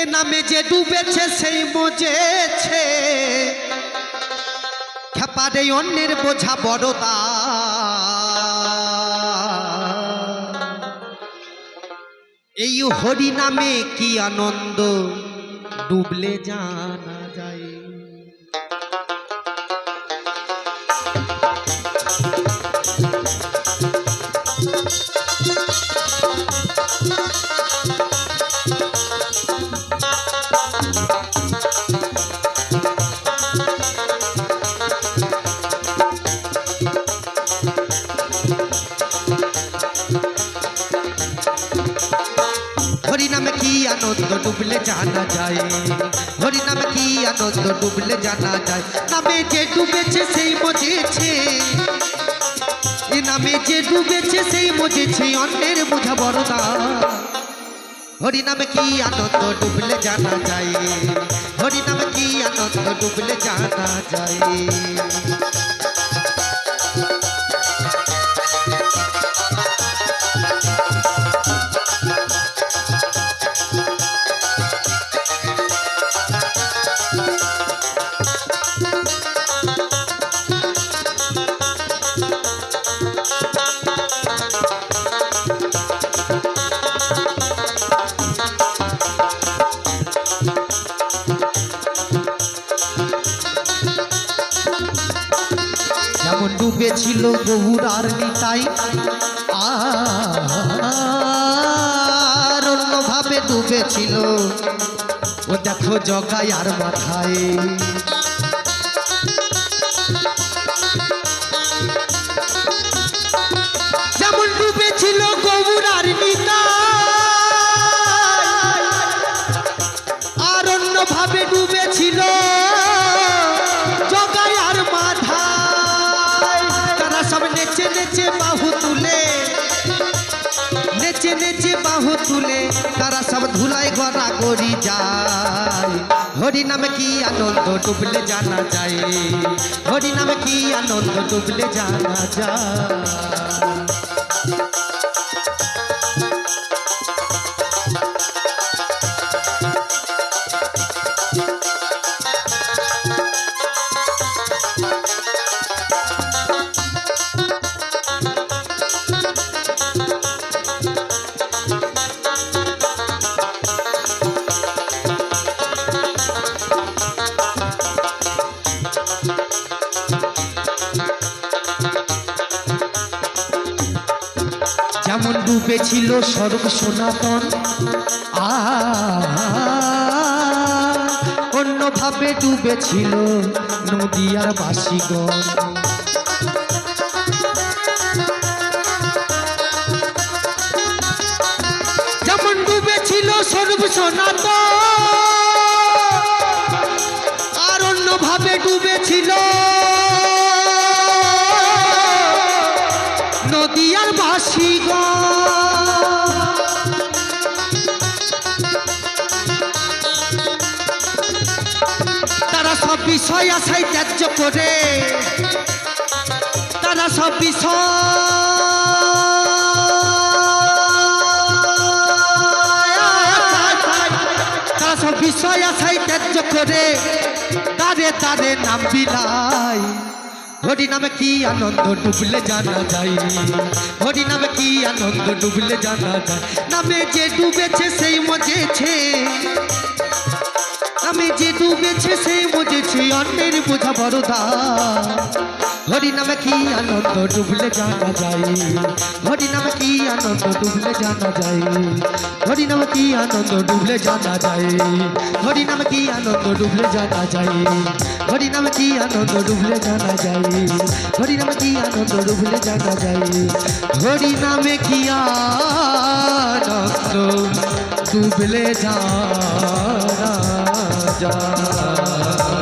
এ নামে যে ডুবেছে, সেই মজেছে খেপারে অন্যের বোঝা বড়তা এই হরি নামে কি আনন্দ, ডুবলে জানা যায়। আনন্দ ডুবলে জানা যায়। হরি নামে কি আনন্দ ডুবলে জানা যায়? নামে যে ডুবেছে সেই মজেছে এ নামে যে ডুবেছে সেই মজেছে অন্যের বোঝা বড়দা হরি নামে কি আনন্দ ডুবলে জানা যায়? হরি নামে কি আনন্দ ডুবলে জানা যায়? ডুবেছিল গৌরার নিতাই আর অন্যভাবে ডুবেছিল। ও দেখো জগাই আর মাথায়। নেচে বাহু তুলে। নেচে নেচে বাহু তুলে, তারা সব ধুলাই গড়া গড়ি যায়। হরি নামে কি আনন্দ ডুবলে জানা যায়? হরি নামে কি আনন্দ ডুবলে জানা যায়? যেমন ডুবেছিল স্বর্গ সনাতন? আর অন্যভাবে ডুবেছিল নদিয়ার বাসীগণ। যেমন ডুবেছিল সর্ব সনাতন নদিয়ার বাসীগণ তারা সব বিষয় আশাই ত্যায্য করে। তারা সব বিষয় তারা সব বিষয় আশাই ত্যায্য করে। তারে তারে নাম বিলাই হরি নামে কি আনন্দ ডুবলে জানা যায়? হরি নামে কি আনন্দ ডুবলে জানা যায়? নামে যে ডুবেছে সেই মজেছে। নামে যে ডুবেছে সেই মজেছে, অন্যের বোঝা বড়দা হরি নামে কি আনন্দ ডুবলে জানা যায়? হরি নামে কি আনন্দ ডুবলে জানা যায়? হরি নামে কি আনন্দ ডুবলে জানা যায়? হরি নামে কি আনন্দ ডুবলে জানা যায়? হরি নামে কি আনন্দ ডুবলে জানা যায়? হরি নামে কি আনন্দ ডুবলে জানা যায়? হরি নামে কি আনন্দ ডুবলে জানা যায়?